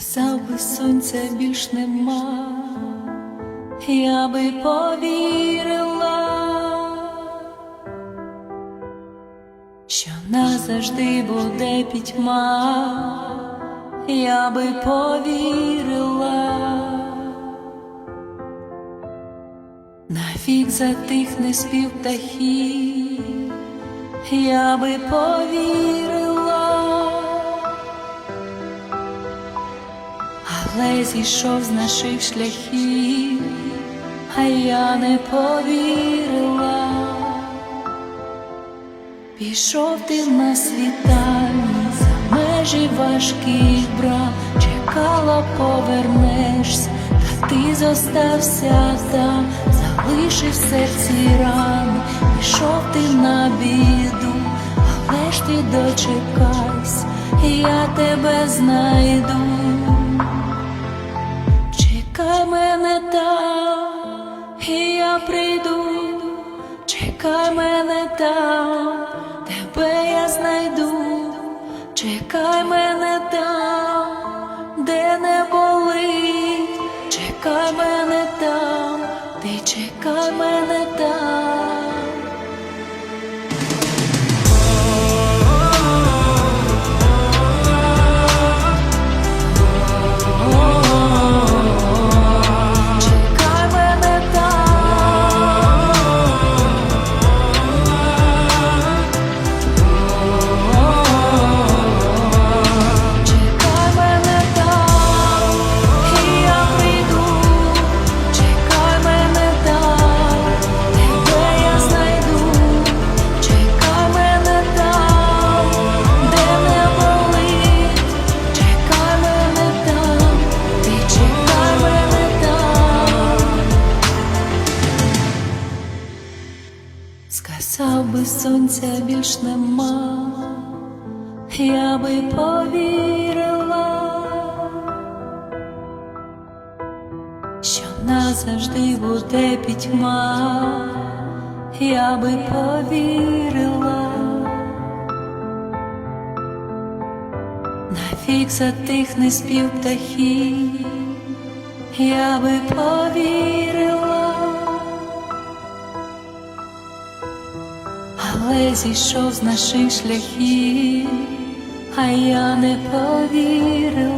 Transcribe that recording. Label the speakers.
Speaker 1: Сказав би сонця більш нема, я би повірила, що назавжди буде пітьма, я би повірила, навік затихне спів птахів, я би повірила. Але зійшов з наших шляхів, а я не повірила, пішов ти на світанні за межі важких брам, чекала, повернешся, та ти зостався там, залишив серці рани, пішов ти на біду, але ж ти дочекайся, я тебе знайду. Прийду, чекай мене там, тебе я знайду, чекай мене там, де не болить, чекай мене там, ти чекай мене там. Сказав би сонця більш нема, я би повірила, що назавжди буде пітьма, я би повірила, навік затихне спів птахів, я би повірила. Але зійшов з наших шляхів, а я не повірила.